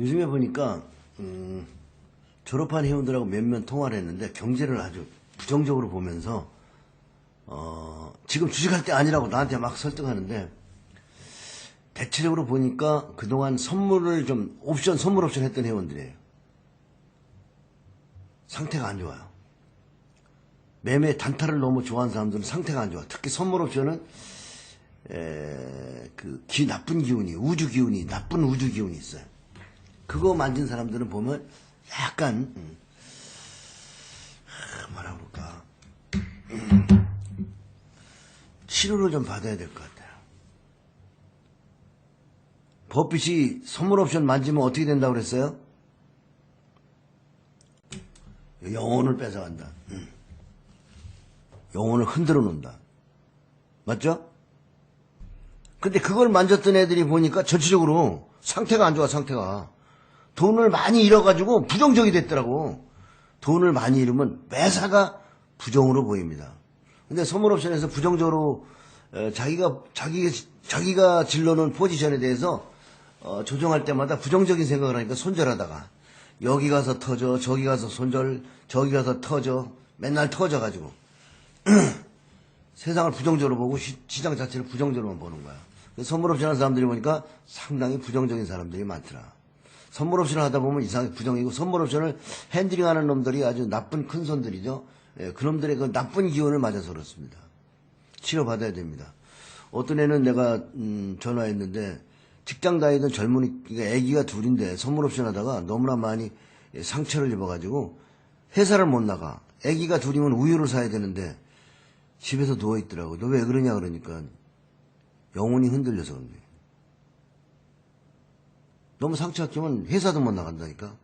요즘에 보니까 음, 졸업한 회원들하고 몇몇 통화를 했는데 경제를 아주 부정적으로 보면서 어, 지금 주식할 때 아니라고 나한테 막 설득하는데 대체적으로 보니까 그동안 선물을 좀 옵션 선물 옵션 했던 회원들이에요. 상태가 안 좋아요. 매매 단타를 너무 좋아하는 사람들은 상태가 안 좋아. 특히 선물 옵션은 에, 그 기, 나쁜 기운이 우주 기운이 나쁜 우주 기운이 있어요. 그거 만진 사람들은 보면 약간 음, 아, 뭐라 그럴까 음, 치료를 좀 받아야 될 것 같아요. 버핏이 선물 옵션 만지면 어떻게 된다고 그랬어요? 영혼을 뺏어간다. 음. 영혼을 흔들어 놓는다. 맞죠? 근데 그걸 만졌던 애들이 보니까 전체적으로 상태가 안 좋아, 상태가. 돈을 많이 잃어가지고 부정적이 됐더라고. 돈을 많이 잃으면 매사가 부정으로 보입니다. 근데 선물옵션에서 부정적으로 에, 자기가 자기 자기가 질러놓은 포지션에 대해서 어, 조정할 때마다 부정적인 생각을 하니까 손절하다가 여기 가서 터져 저기 가서 손절 저기 가서 터져 맨날 터져가지고 세상을 부정적으로 보고 시, 장 자체를 부정적으로만 보는 거야. 선물옵션 하는 사람들이 보니까 상당히 부정적인 사람들이 많더라. 선물 옵션을 하다 보면 이상하게 부정이고 선물 옵션을 핸들링하는 놈들이 아주 나쁜 큰 손들이죠. 예, 그놈들의 그 나쁜 기운을 맞아서 그렇습니다. 치료받아야 됩니다. 어떤 애는 내가 음, 전화했는데 직장 다니던 젊은이 그러니까 애기가 둘인데 선물 옵션 하다가 너무나 많이 상처를 입어가지고 회사를 못 나가. 애기가 둘이면 우유를 사야 되는데 집에서 누워 있더라고. 너 왜 그러냐 그러니까 영혼이 흔들려서 그런데. 너무 상처가 끼면 회사도 못 나간다니까.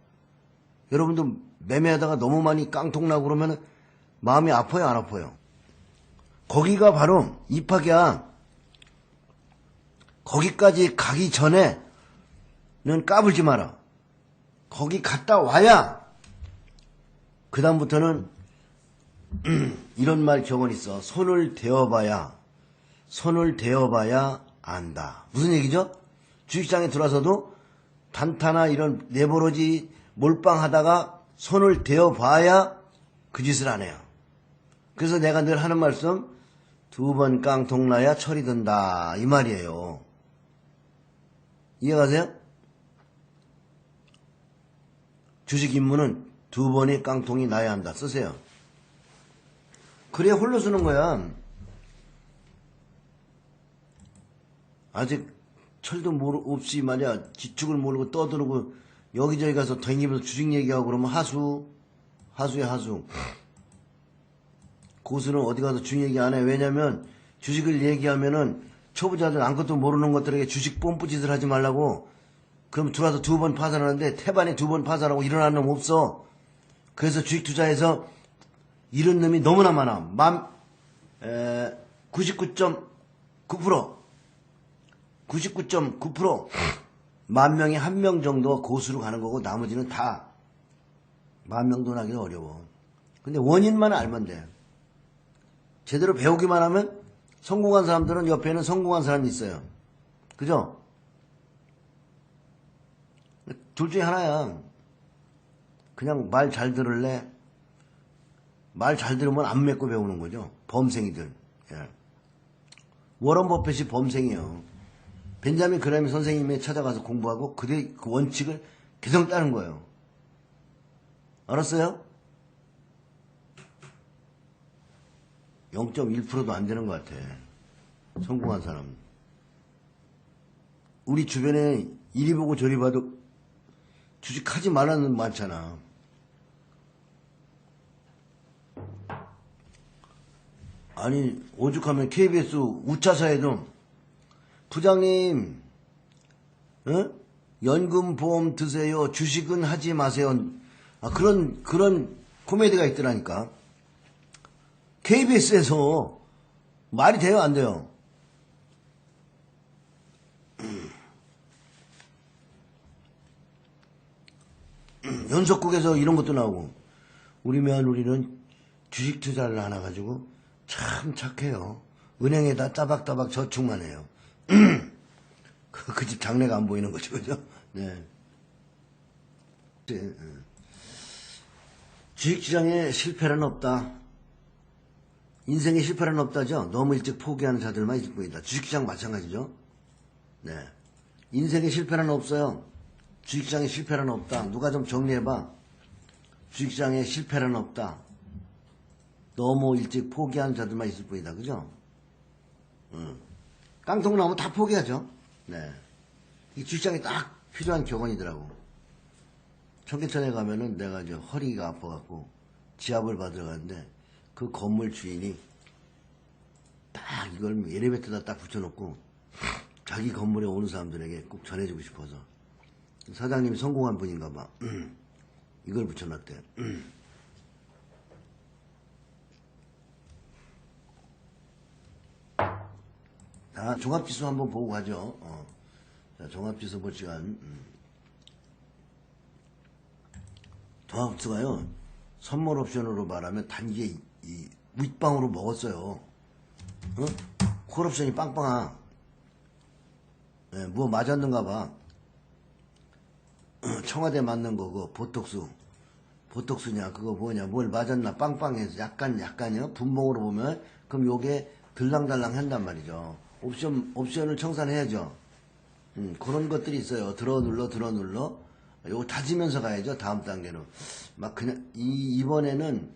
여러분도 매매하다가 너무 많이 깡통나고 그러면 마음이 아파요, 안 아파요? 거기가 바로 입학이야. 거기까지 가기 전에는 까불지 마라. 거기 갔다 와야 그다음부터는 이런 말 경험 있어. 손을 대어봐야 손을 대어봐야 안다. 무슨 얘기죠? 주식장에 들어와서도 단타나 이런 내버러지 몰빵하다가 손을 대어봐야 그 짓을 안 해요. 그래서 내가 늘 하는 말씀 두 번 깡통 나야 철이 든다 이 말이에요. 이해가세요? 주식 임무는 두 번의 깡통이 나야 한다. 쓰세요. 그래야 홀로 쓰는 거야. 아직 철도 모르, 없이 말이야 지축을 모르고 떠들고 여기저기 가서 댕기면서 주식 얘기하고 그러면 하수 하수야 하수. 고수는 어디 가서 주식 얘기 안 해. 왜냐면 주식을 얘기하면은 초보자들 아무것도 모르는 것들에게 주식 뽐뿌짓을 하지 말라고. 그럼 들어와서 두 번 파산하는데 태반에 두 번 파산하고 일어나는 놈 없어. 그래서 주식 투자에서 이런 놈이 너무나 많아. 만, 에, 99.9% 99.9%만 명에 한 명 정도 고수로 가는 거고 나머지는 다 만 명도 나기 어려워. 근데 원인만 알면 돼. 제대로 배우기만 하면 성공한 사람들은 옆에는 성공한 사람이 있어요. 그죠? 둘 중에 하나야. 그냥 말 잘 들을래? 말 잘 들으면 안 맺고 배우는 거죠. 범생이들. 예. 워런 버핏이 범생이에요. 벤자민 그라미 선생님에 찾아가서 공부하고 그대 그 원칙을 계속 따는 거예요. 알았어요? 0.1%도 안 되는 것 같아. 성공한 사람. 우리 주변에 이리 보고 저리 봐도 주식하지 말라는 많잖아. 아니, 오죽하면 KBS 우차사에도 부장님, 어? 연금 보험 드세요. 주식은 하지 마세요. 아, 그런, 그런 코미디가 있더라니까. KBS에서 말이 돼요, 안 돼요? 연속국에서 이런 것도 나오고, 우리 며느리는 주식 투자를 안 해가지고 참 착해요. 은행에다 따박따박 저축만 해요. 그 집 장래가 안 보이는 거죠, 그죠? 네. 예. 주식시장에 실패는 없다. 인생에 실패는 없다죠. 너무 일찍 포기하는 자들만 있을 뿐이다. 주식시장 마찬가지죠. 네. 인생에 실패는 없어요. 주식시장에 실패는 없다. 누가 좀 정리해봐. 주식시장에 실패는 없다. 너무 일찍 포기하는 자들만 있을 뿐이다. 그죠? 응. 깡통 나오면 다 포기하죠. 네. 이 주식시장에 딱 필요한 격언이더라고. 청계천에 가면은 내가 이제 허리가 아파갖고 지압을 받으러 갔는데 그 건물 주인이 딱 이걸 엘리베이터에다 딱 붙여놓고 자기 건물에 오는 사람들에게 꼭 전해주고 싶어서 사장님이 성공한 분인가 봐. 이걸 붙여놨대. 자, 종합지수 한번 보고 가죠. 어. 자, 종합지수 볼 시간. 음. 종합지수가요, 선물 옵션으로 말하면 단기에 이, 이 윗방으로 먹었어요. 어? 콜 옵션이 빵빵하. 예, 뭐 맞았는가 봐. 청와대 맞는 거, 그거, 보톡스. 보톡스냐, 그거 뭐냐, 뭘 맞았나, 빵빵해서 약간, 약간요, 분봉으로 보면, 그럼 요게 들랑달랑 한단 말이죠. 옵션, 옵션을 청산해야죠. 음, 그런 것들이 있어요. 들어 눌러, 들어 눌러. 요거 다지면서 가야죠. 다음 단계는. 막 그냥, 이, 이번에는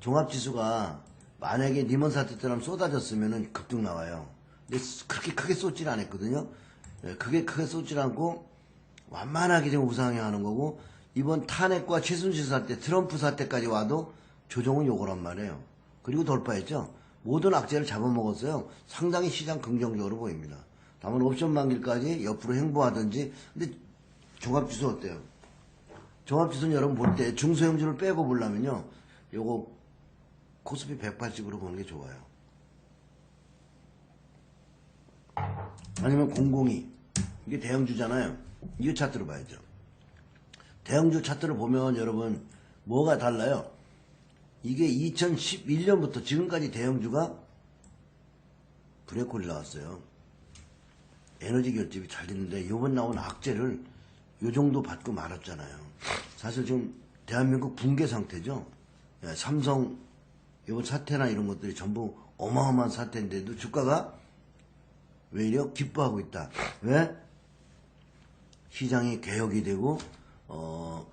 종합지수가 만약에 리먼 사태 때처럼 쏟아졌으면은 급등 나와요. 근데 그렇게 크게 쏟질 않았거든요. 예, 그게 크게 쏟질 않고 완만하게 지금 우상향하는 거고 이번 탄핵과 최순실 사태, 트럼프 사태까지 와도 조정은 요거란 말이에요. 그리고 돌파했죠. 모든 악재를 잡아먹었어요. 상당히 시장 긍정적으로 보입니다. 다만 옵션 만기까지 옆으로 행보하든지 근데 종합지수 어때요? 종합지수는 여러분 볼 때 중소형주를 빼고 보려면요. 요거 코스피 180으로 보는 게 좋아요. 아니면 002 이게 대형주잖아요. 이 차트로 봐야죠. 대형주 차트를 보면 여러분 뭐가 달라요? 이게 2011년부터 지금까지 대형주가 브레이크를 나왔어요. 에너지 결집이 잘 됐는데 이번 나온 악재를 요 정도 받고 말았잖아요. 사실 지금 대한민국 붕괴 상태죠. 예, 삼성 이번 사태나 이런 것들이 전부 어마어마한 사태인데도 주가가 왜 이래 기뻐하고 있다. 왜? 시장이 개혁이 되고 어,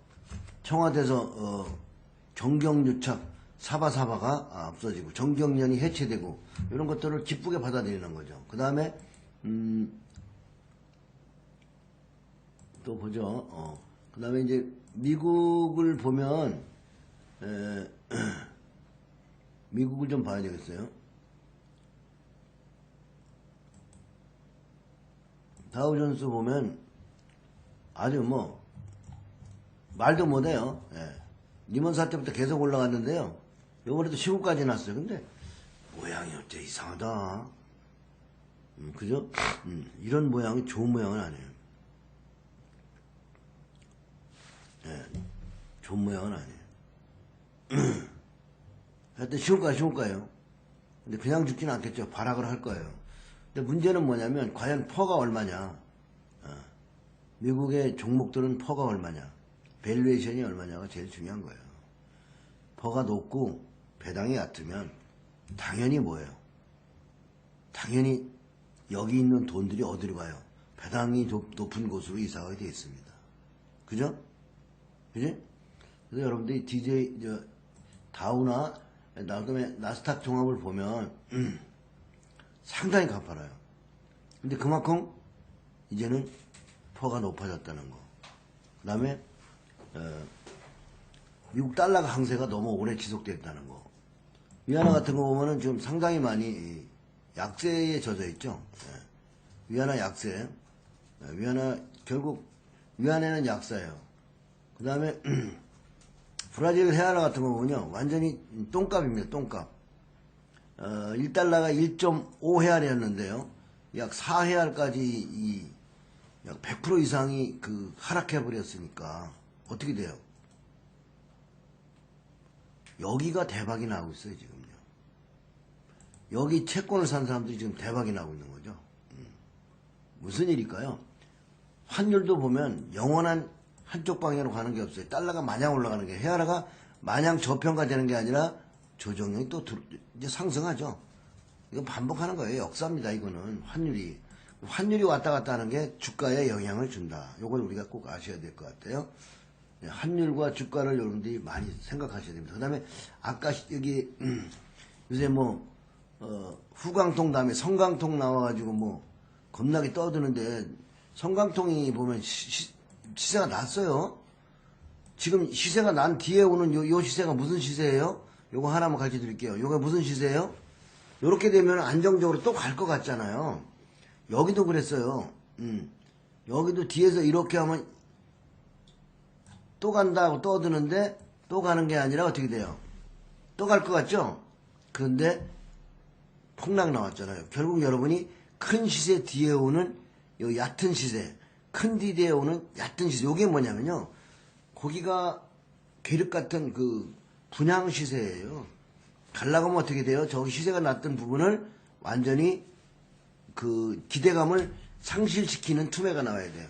청와대에서 어, 정경유착 사바사바가 아, 없어지고 정경련이 해체되고 이런 것들을 기쁘게 받아들이는 거죠. 그 다음에 음, 또 보죠. 어, 그 다음에 이제 미국을 보면 에, 미국을 좀 봐야 되겠어요. 다우존스 보면 아주 뭐 말도 못해요. 예. 리먼 사태부터 계속 올라갔는데요. 요번에도 15까지 났어요. 근데 모양이 어째 이상하다. 음, 그죠? 음, 이런 모양이 좋은 모양은 아니에요. 예, 좋은 모양은 아니에요. 하여튼 쉬울까요? 쉬울까요? 근데 그냥 죽지는 않겠죠. 발악을 할 거예요. 근데 문제는 뭐냐면 과연 퍼가 얼마냐? 어. 미국의 종목들은 퍼가 얼마냐? 밸류에이션이 얼마냐가 제일 중요한 거예요. 퍼가 높고 배당이 얕으면 당연히 뭐예요? 당연히 여기 있는 돈들이 어디로 가요? 배당이 높- 높은 곳으로 이사가게 되어 있습니다. 그죠? 그지? 그래서 여러분들이 DJ 저 다우나 나그다음에 나스닥 종합을 보면 음, 상당히 가파라요. 근데 그만큼 이제는 퍼가 높아졌다는 거. 그 다음에 어, 미국 달러가 강세가 너무 오래 지속됐다는 거. 위안화 같은 거 보면은 지금 상당히 많이 이 약세에 젖어 있죠. 예. 위안화 약세. 예, 위안화 결국 위안화는 약사예요. 그 다음에 브라질 헤아라 같은 거 보면요. 완전히 똥값입니다. 똥값. 어, 1달러가 1.5헤알이었는데요. 약 4헤알까지 이, 약100% 이상이 그 하락해 버렸으니까 어떻게 돼요? 여기가 대박이 나고 있어요, 지금요. 여기 채권을 산 사람들이 지금 대박이 나고 있는 거죠. 음. 무슨 일일까요? 환율도 보면 영원한 한쪽 방향으로 가는 게 없어요. 달러가 마냥 올라가는 게 헤아라가 마냥 저평가되는 게 아니라 조정이 또 들- 이제 상승하죠. 이거 반복하는 거예요. 역사입니다. 이거는 환율이 환율이 왔다 갔다 하는 게 주가에 영향을 준다. 이걸 우리가 꼭 아셔야 될 것 같아요. 네, 환율과 주가를 여러분들이 많이 생각하셔야 됩니다. 그 다음에 아까 시- 여기 음, 요새 뭐 어, 후광통 다음에 성광통 나와가지고 뭐 겁나게 떠드는데 성광통이 보면 시, 시- 시 세가 났어요. 지금 시세가 난 뒤에 오는 요, 요 시세가 무슨 시세예요? 요거 하나만 가르쳐 드릴게요. 요거 무슨 시세예요? 요렇게 되면 안정적으로 또 갈 것 같잖아요. 여기도 그랬어요. 음. 여기도 뒤에서 이렇게 하면 또 간다고 떠드는데 또 가는 게 아니라 어떻게 돼요? 또 갈 것 같죠? 그런데 폭락 나왔잖아요. 결국 여러분이 큰 시세 뒤에 오는 요 얕은 시세, 큰 뒤에 오는 얕은 시세. 요게 뭐냐면요. 고기가 괴력 같은 그 분양 시세예요. 갈라가면 어떻게 돼요? 저기 시세가 났던 부분을 완전히 그 기대감을 상실시키는 투매가 나와야 돼요.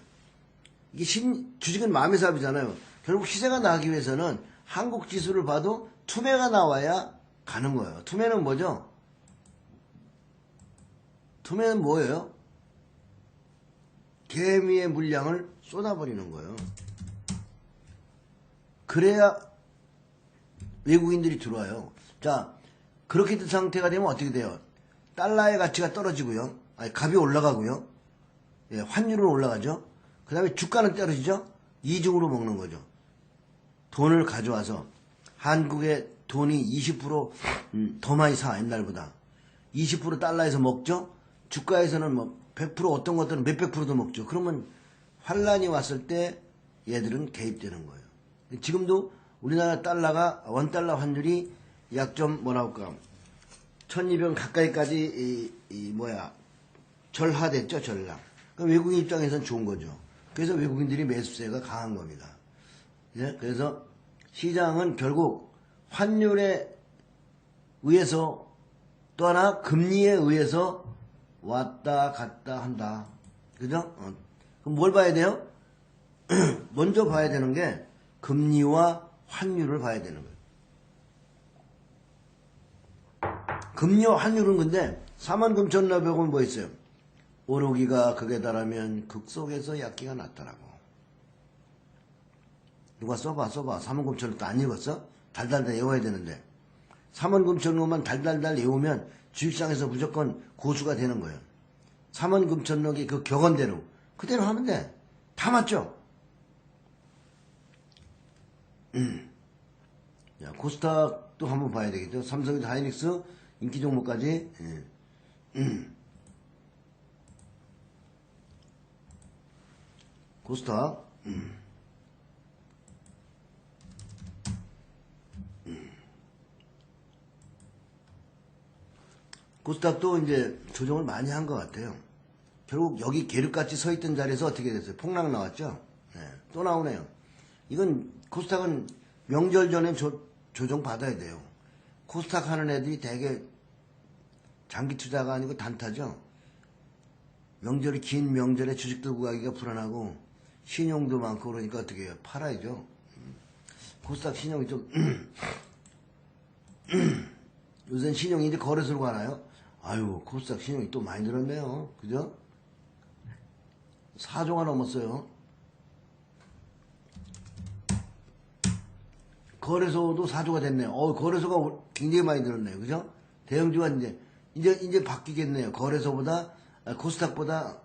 이게 신, 주식은 마음의 사업이잖아요. 결국 시세가 나기 위해서는 한국 지수를 봐도 투매가 나와야 가는 거예요. 투매는 뭐죠? 투매는 뭐예요? 개미의 물량을 쏟아버리는 거예요. 그래야 외국인들이 들어와요. 자, 그렇게 된 상태가 되면 어떻게 돼요? 달러의 가치가 떨어지고요. 아니, 값이 올라가고요. 예, 환율은 올라가죠. 그 다음에 주가는 떨어지죠. 이중으로 먹는 거죠. 돈을 가져와서 한국의 돈이 20%더 음, 많이 사 옛날보다 20% 달러에서 먹죠. 주가에서는 뭐 100% 어떤 것들은 몇백 프로도 먹죠. 그러면 환란이 왔을 때 얘들은 개입되는 거예요. 지금도 우리나라 달러가 원 달러 환율이 약 좀 뭐라고 할까 1200원 가까이까지 이, 이 뭐야 절하됐죠 전량. 그럼 외국인 입장에서는 좋은 거죠. 그래서 외국인들이 매수세가 강한 겁니다. 예? 그래서 시장은 결국 환율에 의해서 또 하나 금리에 의해서 왔다 갔다 한다. 그죠? 어. 그럼 뭘 봐야 돼요? 먼저 봐야 되는 게 금리와 환율을 봐야 되는 거예요. 금리와 환율은 근데 49,900원 뭐 있어요? 오르기가 극에 달하면 극 속에서 약기가 나타나고 누가 써봐 써봐 39,000원도 안 읽었어? 달달달 외워야 되는데 39,000원만 달달달 외우면 주식시장에서 무조건 고수가 되는 거예요 39,000원이 그 격언대로 그대로 하면 돼 다 맞죠? 음. 야, 코스닥도 한번 봐야 되겠죠 삼성이 하이닉스 인기 종목까지 예. 음. 코스닥 음. 음. 코스닥도 이제 조정을 많이 한 것 같아요. 결국 여기 계륵같이 서 있던 자리에서 어떻게 됐어요? 폭락 나왔죠? 네, 또 나오네요. 이건 코스닥은 명절 전에 조, 조정 받아야 돼요. 코스닥 하는 애들이 되게 장기 투자가 아니고 단타죠. 명절이 긴 명절에 주식 들고 가기가 불안하고 신용도 많고 그러니까 어떻게 해요? 팔아야죠. 음. 코스닥 신용이 좀 요새 신용이 이제 거래소로 가나요? 아유 코스닥 신용이 또 많이 늘었네요. 그죠? 4조가 넘었어요. 거래소도 4조가 됐네요. 어, 거래소가 굉장히 많이 늘었네요. 그죠? 대형주가 이제, 이제, 이제 바뀌겠네요. 거래소보다, 아, 코스닥보다,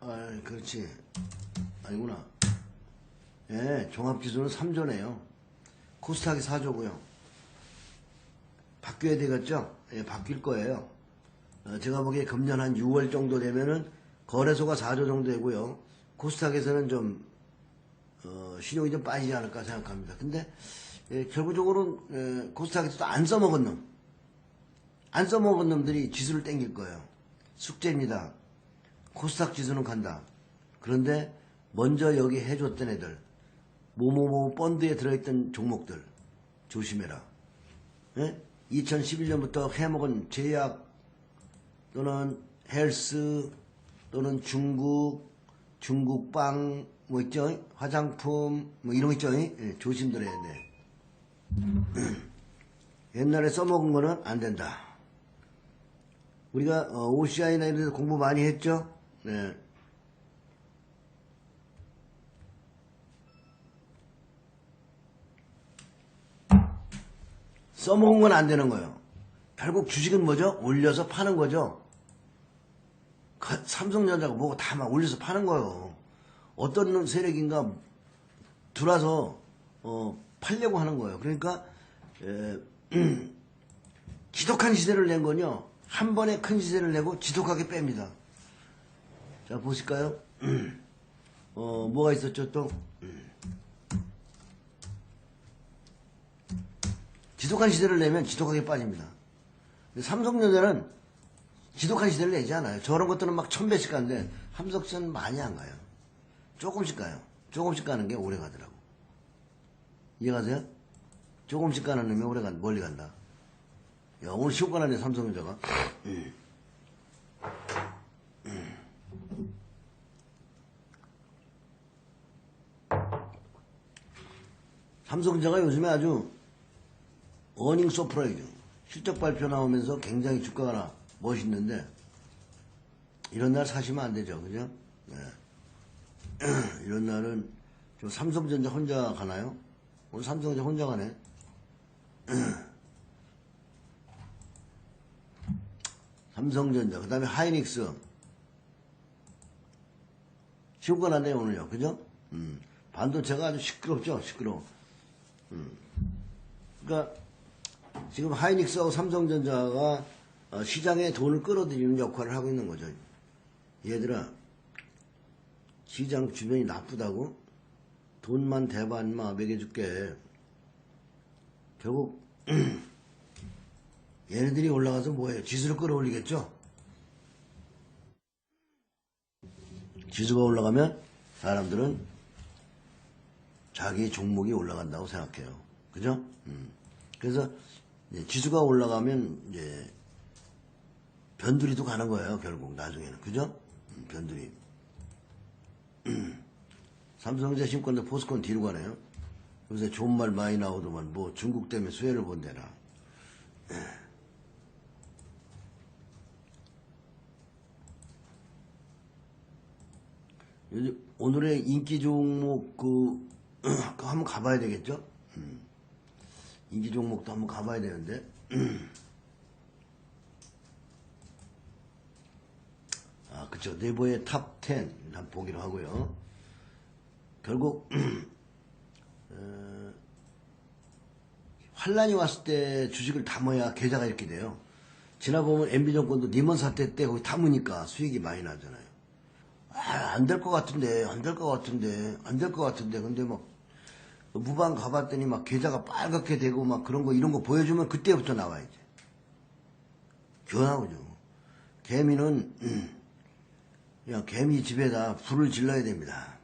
아, 그렇지. 아니구나. 예, 종합지수는 3조네요. 코스닥이 4조고요. 바뀌어야 되겠죠? 예, 바뀔 거예요. 어, 제가 보기에 금년 한 6월 정도 되면은 거래소가 4조 정도 되고요. 코스닥에서는 좀 어, 신용이 좀 빠지지 않을까 생각합니다. 근데 예, 결국적으로는 예, 코스닥에서도 안 써먹은 놈, 안 써먹은 놈들이 지수를 땡길 거예요. 숙제입니다. 코스닥 지수는 간다. 그런데 먼저 여기 해줬던 애들, 모모모 펀드에 들어있던 종목들 조심해라. 예? 2011년부터 해먹은 제약 또는 헬스 또는 중국, 중국 빵, 뭐 있죠? 화장품, 뭐 이런 거 있죠? 예, 조심들어야 돼. 옛날에 써먹은 거는 안 된다. 우리가 어, OCI나 이런 데서 공부 많이 했죠? 네. 써먹은 건 안 되는 거예요. 결국 주식은 뭐죠? 올려서 파는 거죠. 그 삼성전자가 뭐고 다 막 올려서 파는 거예요. 어떤 세력인가 들어와서 어, 팔려고 하는 거예요. 그러니까 에, 지독한 시세를 낸 건요. 한 번에 큰 시세를 내고 지독하게 뺍니다. 자 보실까요? 어 뭐가 있었죠 또? 지독한 시세를 내면 지독하게 빠집니다. 삼성전자는 지독한 시세를 내지 않아요. 저런 것들은 막 천배씩 가는데 삼성전자는 많이 안 가요. 조금씩 가요. 조금씩 가는 게 오래 가더라고. 이해가세요? 조금씩 가는 놈이 오래 간, 멀리 간다. 야, 오늘 가나네, 삼성전자가. 삼성전자가 요즘에 아주 어닝 서프라이즈 실적 발표 나오면서 굉장히 주가가 멋있는데 이런 날 사시면 안 되죠. 그죠? 네. 이런 날은 저 삼성전자 혼자 가나요? 오늘 삼성전자 혼자 가네. 삼성전자 그 다음에 하이닉스. 안돼요 오늘요. 그죠? 음. 반도체가 아주 시끄럽죠? 시끄러워. 음. 그러니까 지금 하이닉스하고 삼성전자가 어, 시장에 돈을 끌어들이는 역할을 하고 있는 거죠. 얘들아, 시장 주변이 나쁘다고? 돈만 대반 마 먹여줄게. 결국, 얘네들이 올라가서 뭐예요? 지수를 끌어올리겠죠? 지수가 올라가면 사람들은 자기 종목이 올라간다고 생각해요. 그죠? 음. 그래서 지수가 올라가면 이제 변두리도 가는 거예요. 결국 나중에는 그죠? 음, 변두리. 삼성전자 신권도 포스콘 뒤로 가네요. 요새 좋은 말 많이 나오더만 뭐 중국 때문에 수혜를 본대나. 오늘의 인기 종목 그, 그거 한번 가봐야 되겠죠? 음. 인기 종목도 한번 가봐야 되는데 아 그쵸 네이버의 탑10 한번 보기로 하고요. 결국 어, 환란이 왔을 때 주식을 담아야 계좌가 이렇게 돼요. 지나 보면 MB정권도 니먼 사태 때 거기 담으니까 수익이 많이 나잖아요. 아, 안 될 것 같은데 안 될 것 같은데 안 될 것 같은데. 근데 막 무방 가봤더니 막 계좌가 빨갛게 되고 막 그런 거 이런 거 보여주면 그때부터 나와야지. 교나오죠. 개미는 음, 야 개미 집에다 불을 질러야 됩니다.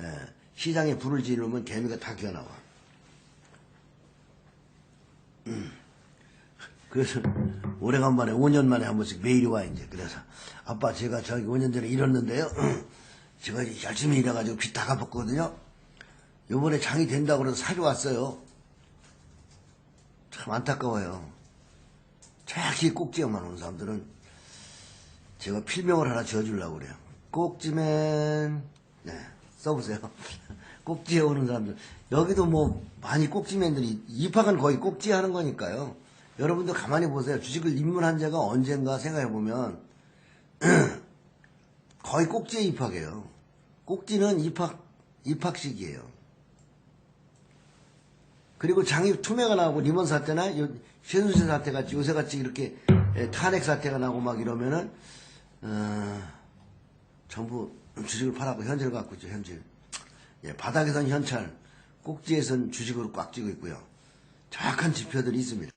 예, 시장에 불을 지르면 개미가 다 기어나와. 음, 그래서 오래간만에 5년 만에 한 번씩 매일 와 이제 그래서 아빠 제가 저기 5년 전에 잃었는데요. 제가 열심히 일해가지고 빚 다 갚았거든요. 요번에 장이 된다고 그래서 사줘왔어요. 참 안타까워요. 정확히 꼭지에만 온 사람들은 제가 필명을 하나 지어주려고 그래요. 꼭지맨, 네, 써보세요. 꼭지에 오는 사람들. 여기도 뭐 많이 꼭지맨들이, 입학은 거의 꼭지 하는 거니까요. 여러분도 가만히 보세요. 주식을 입문한 자가 언젠가 생각해보면 거의 꼭지에 입학해요. 꼭지는 입학, 입학식이에요. 그리고 장이 투매가 나오고 리먼 사태나 최순실 사태 같이 요새 같이 이렇게 탄핵 사태가 나고 막 이러면은 어, 전부 주식을 팔아고 현질 갖고 있죠 현질. 예, 바닥에선 현찰, 꼭지에선 주식으로 꽉 쥐고 있고요. 정확한 지표들이 있습니다.